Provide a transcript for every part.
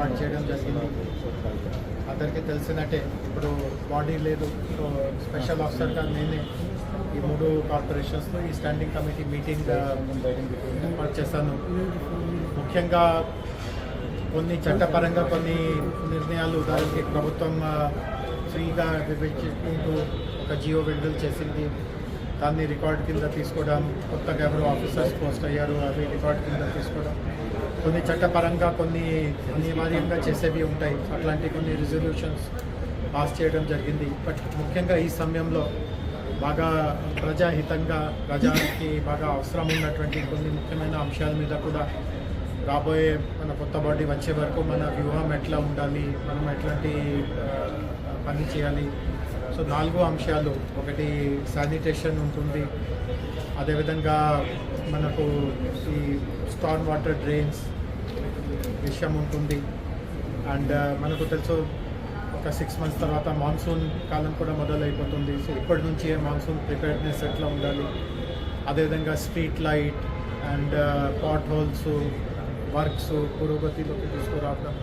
ఏర్పాటు చేయడం జరిగింది. అందరికీ తెలిసినట్టే ఇప్పుడు బాడీ లేదు. సో స్పెషల్ ఆఫీసర్గా నేనే ఈ మూడు కార్పొరేషన్స్లో ఈ స్టాండింగ్ కమిటీ మీటింగ్ ఏర్పాటు చేశాను. ముఖ్యంగా కొన్ని చట్టపరంగా కొన్ని నిర్ణయాలు దానికి ప్రభుత్వం ఫ్రీగా విభజించుకుంటూ ఒక జియో విడుదల చేసింది. దాన్ని రికార్డ్ కింద తీసుకోవడం కొత్తగా ఎవరు ఆఫీసర్స్ పోస్ట్ అయ్యారు అవి రికార్డ్ కింద తీసుకోవడం. కొన్ని చట్టపరంగా కొన్ని అనివార్యంగా చేసేవి ఉంటాయి. అట్లాంటి కొన్ని రిజల్యూషన్స్ పాస్ చేయడం జరిగింది. బట్ ముఖ్యంగా ఈ సమయంలో బాగా ప్రజాహితంగా ప్రజానికి బాగా అవసరం ఉన్నటువంటి కొన్ని ముఖ్యమైన అంశాల మీద కూడా రాబోయే మన కొత్త బాడీ వచ్చే వరకు మన వ్యూహం ఎట్లా ఉండాలి మనం ఎట్లాంటి పని చేయాలి సో నాలుగు అంశాలు. ఒకటి శానిటేషన్ ఉంటుంది. అదేవిధంగా మనకు ఈ స్టార్మ్ వాటర్ డ్రైన్స్ విషయం ఉంటుంది. అండ్ uh, మనకు తెలుసు ఒక సిక్స్ మంత్స్ తర్వాత మాన్సూన్ కాలం కూడా మొదలైపోతుంది. సో ఇప్పటి నుంచే మాన్సూన్ ప్రిపేర్నెస్ ఎట్లా ఉండాలి? అదేవిధంగా street light and potholes works పురోగతిలోకి తీసుకురావడం.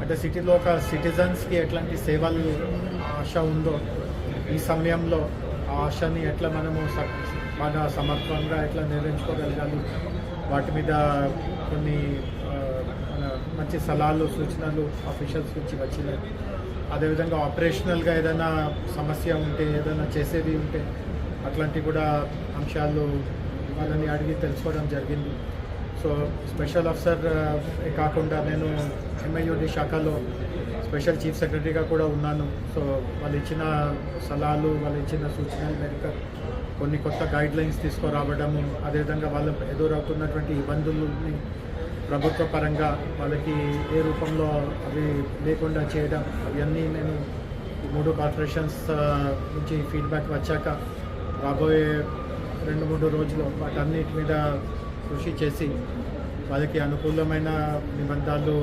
అంటే సిటీలో ఒక సిటిజన్స్కి ఎట్లాంటి సేవలు ఆశ ఉందో ఈ సమయంలో ఆ ఆశని ఎట్లా మనము మన సమర్థంగా ఎట్లా నిర్వహించుకోగలగాలి? వాటి మీద కొన్ని మంచి సలహాలు సూచనలు అఫీషియల్స్ నుంచి వచ్చినాయి అదేవిధంగా ఆపరేషనల్గా ఏదైనా సమస్య ఉంటే ఏదైనా చేసేది ఉంటే అట్లాంటివి కూడా అంశాలు వాళ్ళని అడిగి తెలుసుకోవడం జరిగింది. సో స్పెషల్ ఆఫీసర్ కాకుండా నేను ఎంఐఓడి శాఖలో స్పెషల్ చీఫ్ సెక్రటరీగా కూడా ఉన్నాను. సో వాళ్ళు ఇచ్చిన సలహాలు వాళ్ళు ఇచ్చిన సూచనల మేరకు కొన్ని కొత్త గైడ్ లైన్స్ తీసుకురావడము అదేవిధంగా వాళ్ళు ఎదురవుతున్నటువంటి ఇబ్బందులని ప్రభుత్వ పరంగా వాళ్ళకి ఏ రూపంలో అవి లేకుండా చేయడం అవన్నీ నేను మూడు కార్పొరేషన్స్ నుంచి ఫీడ్బ్యాక్ వచ్చాక రాబోయే రెండు మూడు రోజులు వాటన్నిటి మీద కృషి చేసి వాళ్ళకి అనుకూలమైన నిబంధనలు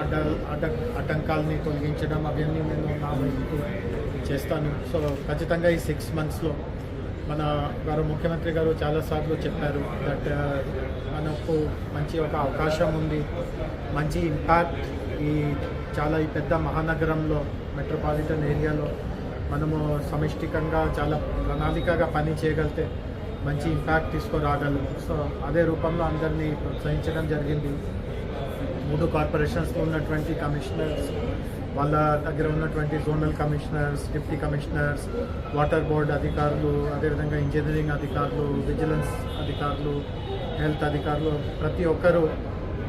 అడ్డ అడ్డ ఆటంకాలని తొలగించడం అవన్నీ నేను నా వైపు చేస్తాను. సో ఖచ్చితంగా ఈ సిక్స్ మంత్స్లో మన గారు ముఖ్యమంత్రి గారు చాలాసార్లు చెప్పారు దట్ uh, మనకు మంచి ఒక అవకాశం ఉంది. మంచి ఇంపాక్ట్ ఈ చాలా ఈ పెద్ద మహానగరంలో మెట్రోపాలిటన్ ఏరియాలో మనము సమిష్టికంగా చాలా ప్రణాళికగా పని చేయగలిగితే మంచి ఇంపాక్ట్ తీసుకురాగలరు. సో అదే రూపంలో అందరినీ ప్రోత్సహించడం జరిగింది. మూడు కార్పొరేషన్స్లో ఉన్నటువంటి కమిషనర్స్ వాళ్ళ దగ్గర ఉన్నటువంటి zonal commissioners deputy commissioners water board అధికారులు అదేవిధంగా ఇంజనీరింగ్ అధికారులు విజిలెన్స్ అధికారులు హెల్త్ అధికారులు ప్రతి ఒక్కరూ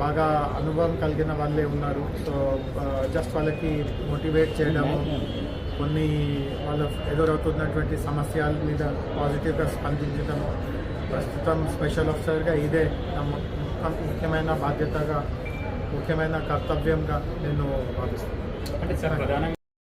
బాగా అనుభవం కలిగిన వాళ్ళే ఉన్నారు. సో జస్ట్ uh, వాళ్ళకి మోటివేట్ చేయడము కొన్ని వాళ్ళ ఎదురవుతున్నటువంటి సమస్యల మీద పాజిటివ్గా స్పందించడం ప్రస్తుతం స్పెషల్ ఆఫీసర్గా ఇదే నా ముఖ్యమైన బాధ్యతగా ముఖ్యమైన కర్తవ్యంగా నేను భావిస్తున్నాను. అంటే సార్ ప్రధానంగా